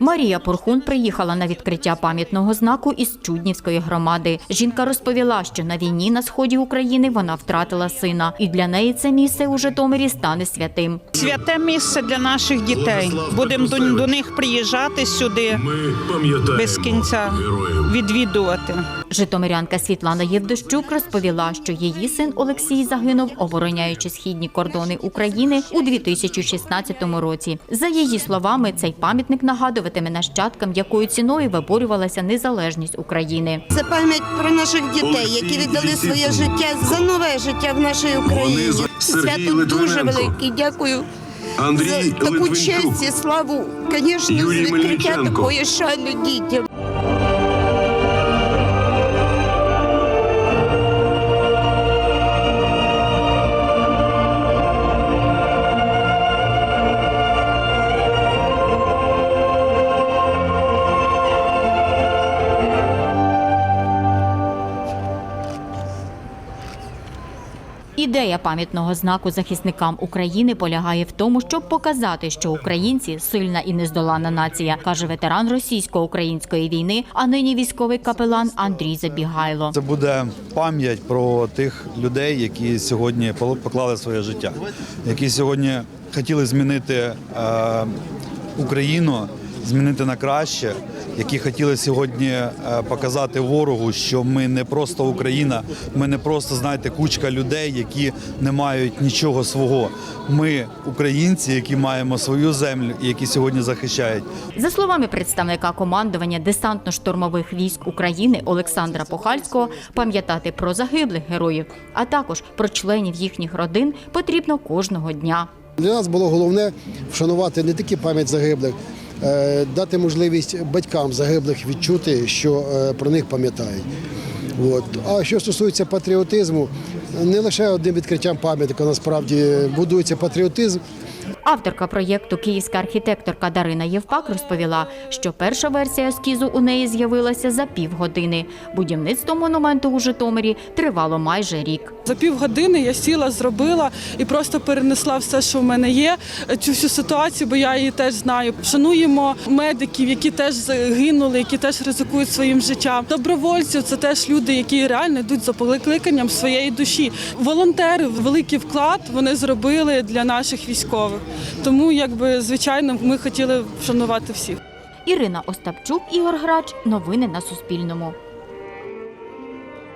Марія Порхун приїхала на відкриття пам'ятного знаку із Чуднівської громади. Жінка розповіла, що на війні на сході України вона втратила сина, і для неї це місце у Житомирі стане святим. Святе місце для наших дітей. Будемо до, до них приїжджати сюди без кінця героїв. відвідувати. Житомирянка Світлана Євдощук розповіла, що її син Олексій загинув, обороняючи східні кордони України у 2016 році. За її словами, цей пам'ятник нагадуватиме нащадкам, якою ціною виборювалася незалежність України. Це пам'ять про наших дітей, які віддали своє життя за нове життя в нашій Україні. Свято дуже велике. Дякую Андрій за таку честь і славу. Звісно, з відкриття такої шану дітям. Ідея пам'ятного знаку захисникам України полягає в тому, щоб показати, що українці сильна і нездолана нація, каже ветеран російсько-української війни, а нині військовий капелан Андрій Забігайло. Це буде пам'ять про тих людей, які сьогодні поклали своє життя, які сьогодні хотіли змінити е, Україну, змінити на краще, які хотіли сьогодні е, показати ворогу, що ми не просто Україна, ми не просто знаєте кучка людей, які не мають нічого свого. Ми українці, які маємо свою землю і які сьогодні захищають. За словами представника командування десантно-штурмових військ України Олександра Похальського, пам'ятати про загиблих героїв, а також про членів їхніх родин потрібно кожного дня. Для нас було головне вшанувати не тільки пам'ять загиблих, дати можливість батькам загиблих відчути, що е, про них пам'ятають. От. А що стосується патріотизму, не лише одним відкриттям пам'ятника насправді будується патріотизм. Авторка проєкту Київська архітекторка Дарина Євпак розповіла, що перша версія ескізу у неї з'явилася за півгодини. Будівництво монументу у Житомирі тривало майже рік. За півгодини я сіла, зробила і просто перенесла все, що в мене є, цю всю ситуацію, бо я її теж знаю. Шануємо медиків, які теж загинули, які теж ризикують своїм життям. Добровольців це теж люди, які реально йдуть за покликанням своєї душі. Волонтери великий вклад вони зробили для наших військових. Тому, якби звичайно, ми хотіли вшанувати всіх. Ірина Остапчук, Ігор Грач. Новини на Суспільному.